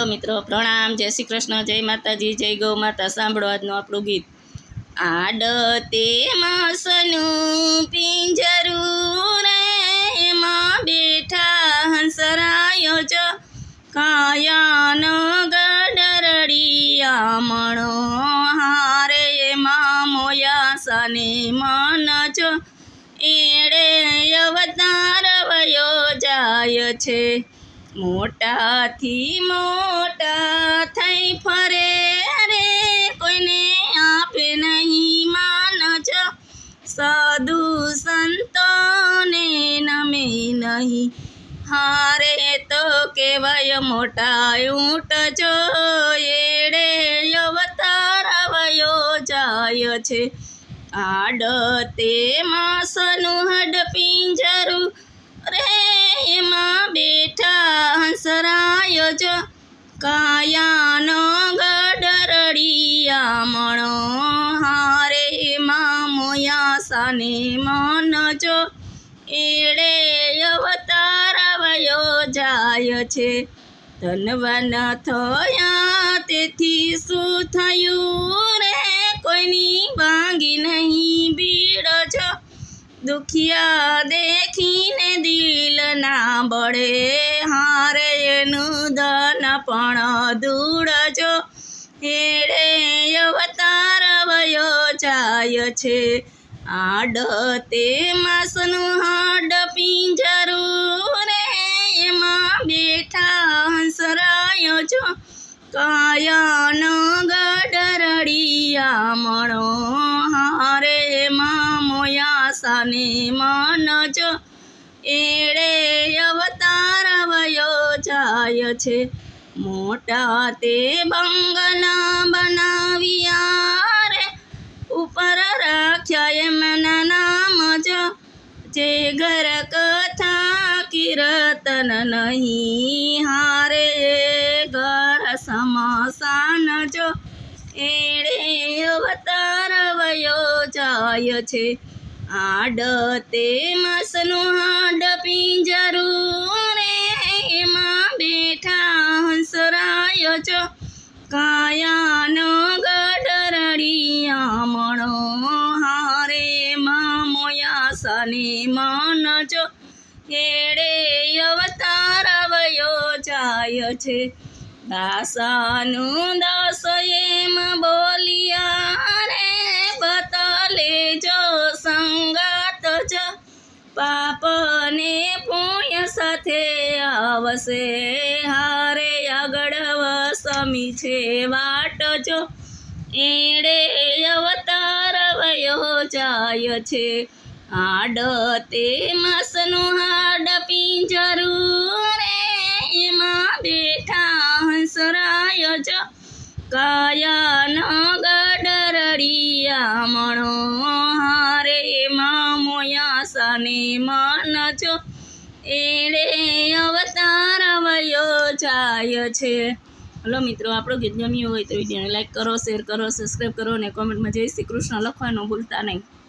Hello મિત્રો, પ્રણામ, જય શ્રી કૃષ્ણ, જય માતાજી, જય ગૌ માતા, સાંભળો આજનું આપણું ગીત. આડતે માસનું પિંજરું રે, એમાં બેઠા હંસરાયો જ કાયાનો ગડરડિયા મણો હારે, એમાં મોયા સને મન જ એડે અવતાર વયો જાય છે. મોટાથી મોટા થઈ ફરે રે, કોઈને આપે નહીં માન જ સાધુ સંતોને નમે નહીં. હારે તો કહેવાય મોટા ઊંટ જો એડે અવતાર વયો જાય છે. આડ તે માસનું હડ પિંજરું રે, એમાં બેઠા જ કાયાનો ગડરડિયા મણો હારે મામોયા મોયા સાને મન જો. એડે અવતાર વયો જાય છે. ધનવાન થયા તેથી શું થયું રે? કોઈની ભાંગી નહીં ભીડ છો દુખિયા દેખીને દિલ ના બળે હારે એનું ધન પણ દૂર જો. હેડે અવતાર વયો જાય છે. આડ તે માસનું હાડ પિંજરું રે એમાં બેઠા હંસરાયો જો કાયાનો ગડરડિયા મણો હારે એમાં મોયા સાને મન જો. એડે અવતાર વયો જાય છે. મોટા તે બંગલા બનાવ્યા રે. ઉપર રાખ્યા એમના નામ જ. જે ઘર કથા કીર્તન નહીં હારે, ઘર સમાસાન જો. એડે અવતાર વયો જાય છે. આડ તે માસનું હાડ પિંજરું રે, એમાં બેઠા હંસરાયો છો કાયાનો ગડરડિયા મણો હારે માં મોયા સાને મન છો કેડે અવતાર વયો જાય છે. દાસાનું દાસ એમ બોલિયા આવશે. હારે આગળ સમી છે વાટ જો. એણે અવતાર વયો જાય છે. આડ તે માસનું હાડ પિંજરું રે. એમાં બેઠા હંસરાય જ. કાયાનો ગડરડિયા મણો. હારે માં મોયા સાને માન જો એડે અવતાર વયો જાય છે. હલો મિત્રો, આપણો ગીત ગમ્યું હોય તો વિડીયોને લાઈક કરો શેર કરો સબસ્ક્રાઈબ કરો અને કોમેન્ટમાં જય શ્રી કૃષ્ણ લખવાનું ભૂલતા નહીં.